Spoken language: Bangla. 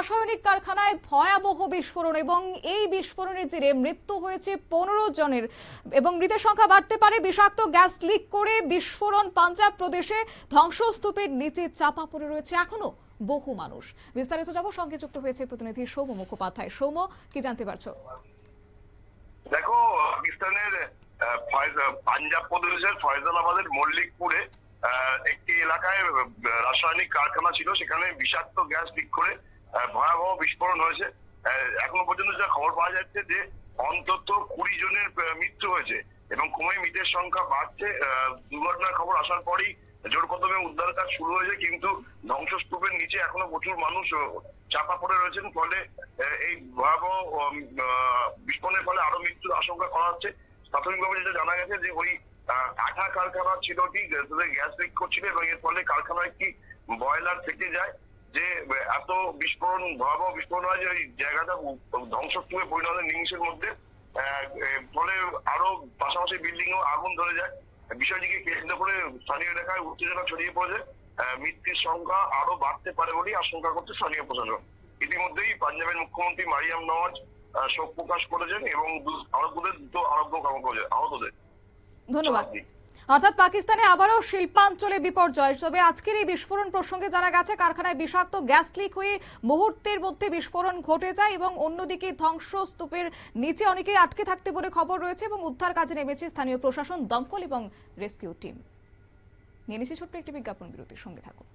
রাসায়নিক কারখানায় ভয়াবহ বিস্ফোরণ এবং এই বিস্ফোরণের জেরে মৃত্যু হয়েছে পনেরো জনের এবং মৃতের সংখ্যা বাড়তে পারে। বিষাক্ত গ্যাস লিক করে বিস্ফোরণ পাঞ্জাব প্রদেশে ধ্বংসস্তূপের নিচে চাপা পড়ে রয়েছে এখনও বহু মানুষ। বিস্তারিত যাব সঙ্গে যুক্ত হয়েছে প্রতিনিধি সৌম মুখোপাধ্যায়। সৌম কি জানতে পারছ? দেখো, পাকিস্তানের পাঞ্জাব প্রদেশের ফয়জালাবাদের মল্লিকপুরে একটি এলাকায় রাসায়নিক কারখানা ছিল। সেখানে বিষাক্ত গ্যাস লিক করে ভয়াবহ বিস্ফোরণ হয়েছে। এখনও পর্যন্ত যা খবর পাওয়া যাচ্ছে যে অন্তত কুড়ি জনের মৃত্যু হয়েছে এবং ক্রমেই মৃতের সংখ্যা বাড়ছে। দুর্ঘটনার খবর আসার পরই জোর কদমে উদ্ধার কাজ শুরু হয়েছে, কিন্তু ধ্বংসস্তূপের নিচে এখনও প্রচুর মানুষ চাপা পড়ে রয়েছেন। ফলে এই ভয়াবহ বিস্ফোরণের ফলে আরও মৃত্যুর আশঙ্কা করা হচ্ছে। প্রাথমিকভাবে যেটা জানা গেছে যে ওই আঠা কারখানা ছিল কি গ্যাস লিক করছিল এবং এর ফলে কারখানায় একটি বয়লার থেকে যায়। যে এত বিস্ফোরণ ভয়াবহ বিস্ফোরণ হয় যে ওই জায়গাটা ধ্বংসস্তূপে পরিণত হয় নিমিষের মধ্যে। ফলে আরও পাশাপাশি বিল্ডিং ও আগুন ধরে যায়। বিষয়টিকে কেন্দ্র করে স্থানীয় এলাকায় উত্তেজনা ছড়িয়ে পড়েছে। মৃত্যুর সংখ্যা আরও বাড়তে পারে বলেই আশঙ্কা করছে স্থানীয় প্রশাসন। ইতিমধ্যেই পাঞ্জাবের মুখ্যমন্ত্রী মারিয়াম নওয়াজ শোক প্রকাশ করেছেন এবং আহতদের দ্রুত আরোগ্য কামনা করেছেন আহতদের। ধন্যবাদ। অর্থাৎ পাকিস্তানে আবারও শিল্পাঞ্চলে বিপর্যয়। তবে আজকের এই বিস্ফোরণ প্রসঙ্গে জানা গেছে, কারখানায় বিষাক্ত গ্যাস লিক হয়ে মুহূর্তের মধ্যে বিস্ফোরণ ঘটে যায় এবং অন্যদিকে ধ্বংসস্তূপের নিচে অনেকেই আটকে থাকতে বলে খবর রয়েছে এবং উদ্ধার কাজে নেমেছে স্থানীয় প্রশাসন, দমকল এবং রেস্কিউ টিম। নিয়ে নিচ্ছি ছোট্ট একটি বিজ্ঞাপন বিরতির সঙ্গে থাকুন।